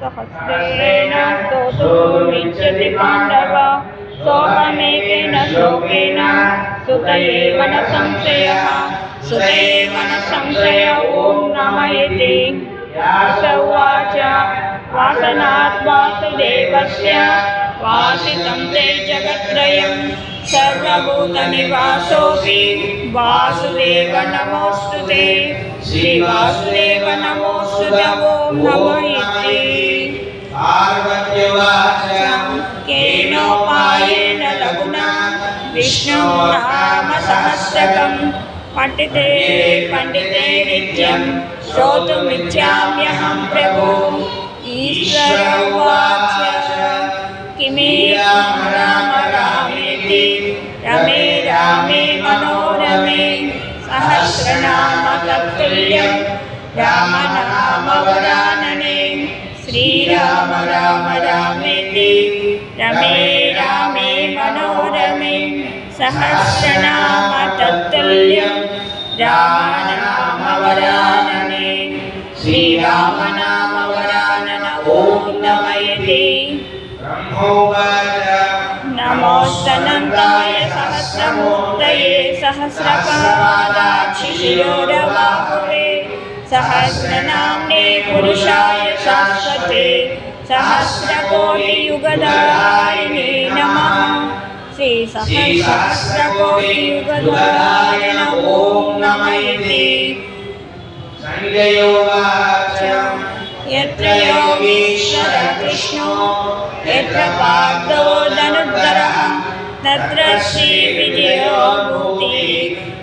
सहस्रेण स्तोतुमिच्छति पाण्डव। सोऽहमेकेन श्लोकेन सुत एव न संशयः। सुत एव न संशय ॐ नम उवाच वासनात् वासुदेवस्य वासितं ते जगत्त्रयं सर्वभूतनिवासोऽपि वासुदेव नमोऽस्तु ते श्रीवासुदेव नमोऽस्तु च ॐ नम इति पार्वत्युवाच केनोपायेन लघुना विष्णु नाम सहस्रकम् पठिते पण्डिते नित्यं श्रोतुमिच्छाम्यहं प्रभो रमे रामे मनोरमे सहस्रनाम रामनामवरानने श्रीराम राम रामेति रमे रामे मनोरमे सहस्रनाम तत्तुल्यं रामनामवरानने श्रीरामनामवरानन ॐ नम इति ब्रह्मोवाच नमोस्तनन्ताय सहस्रमूर्तये सहस्रपादाक्षिशिरोरबाहुवे सहस्रनाम्ने पुरुषाय शाश्वते, सहस्रकोटियुगधारिणे नमः। श्रीसहस्रकोटियुगधारिण ॐ नम इति यत्र योगीश्वर कृष्णो यत्र पार्थो धनुर्धरः। तत्र श्रीविजयो भूति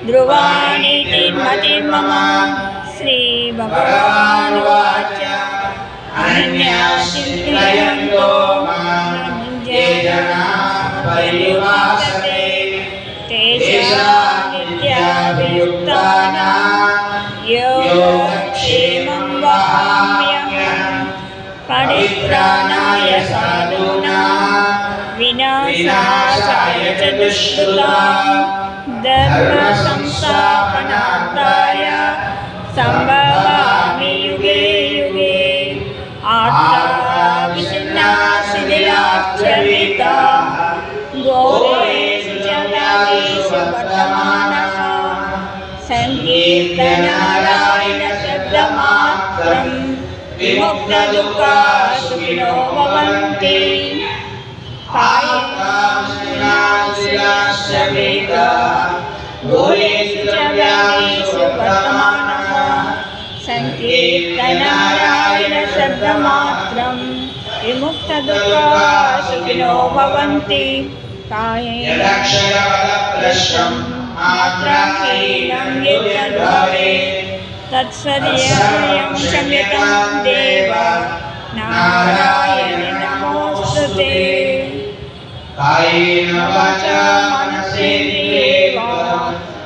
ध्रुवाणीति मतिर्मम श्रीभगवानुवाच अनन्या चिन्तयन्तो ये जनाः पर्युपासते तेषां नित्याभियुक्तानां योगक्षेमं साधूनां विनाशाय च दुष्कृतां धर्मसंस्थापनार्थाय सम्भवामि युगे युगे। आत्माविशिन्नाशिथिलाश्चरिताः गोरेषु च व्याधीषु वर्तमानः सङ्कीर्तनारायणशब्दमात्रम् विमुक्तदुःखा सुखिनो भवन्ति। व्याधीषु वर्तमानः विमुक्तदुःखा सुखिनो भवन्ति। कायेन यदक्षरपदप्रश्नम् मात्राहीनं यद्भवेत् तत्सदयं क्षम्यतां देव। नारायण